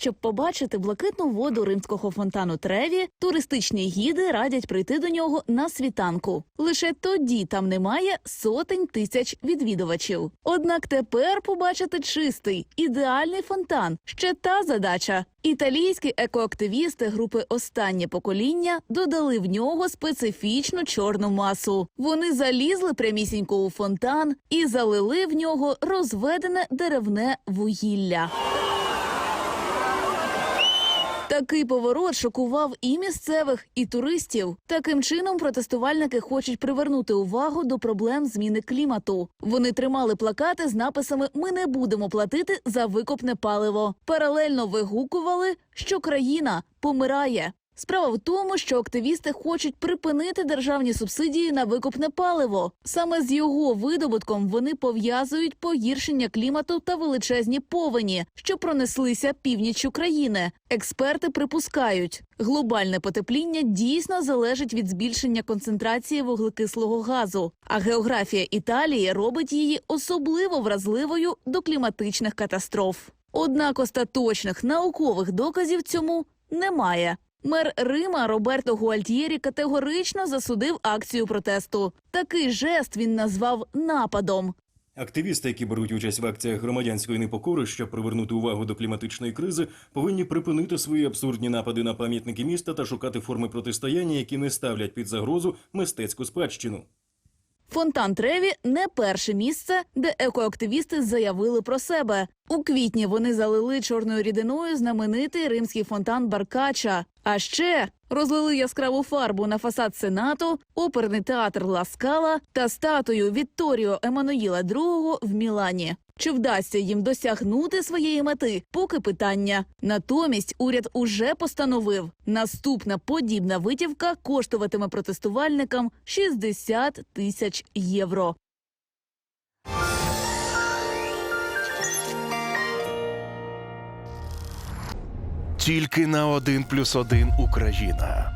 Щоб побачити блакитну воду римського фонтану Треві, туристичні гіди радять прийти до нього на світанку. Лише тоді там немає сотень тисяч відвідувачів. Однак тепер побачити чистий, ідеальний фонтан ще та задача. Італійські екоактивісти групи Останнє покоління додали в нього специфічну чорну масу. Вони залізли прямісінько у фонтан і залили в нього розведене деревне вугілля. Такий поворот шокував і місцевих, і туристів. Таким чином протестувальники хочуть привернути увагу до проблем зміни клімату. Вони тримали плакати з написами Ми не будемо платити за викопне паливо. Паралельно вигукували, що країна помирає. Справа в тому, що активісти хочуть припинити державні субсидії на викопне паливо. Саме з його видобутком вони пов'язують погіршення клімату та величезні повені, що пронеслися північчю країни. Експерти припускають, глобальне потепління дійсно залежить від збільшення концентрації вуглекислого газу, а географія Італії робить її особливо вразливою до кліматичних катастроф. Однак остаточних наукових доказів цьому немає. Мер Рима Роберто Гуальтєрі категорично засудив акцію протесту. Такий жест він назвав нападом. Активісти, які беруть участь в акціях громадянської непокори, щоб привернути увагу до кліматичної кризи, повинні припинити свої абсурдні напади на пам'ятники міста та шукати форми протистояння, які не ставлять під загрозу мистецьку спадщину. Фонтан Треві не перше місце, де екоактивісти заявили про себе. У квітні вони залили чорною рідиною знаменитий римський фонтан Баркача. А ще розлили яскраву фарбу на фасад сенату, оперний театр Ласкала та статую Вітторіо Еммануїла II в Мілані. Чи вдасться їм досягнути своєї мети? Поки питання. Натомість уряд уже постановив, наступна подібна витівка коштуватиме протестувальникам 60 тисяч євро. Тільки на один плюс один Україна.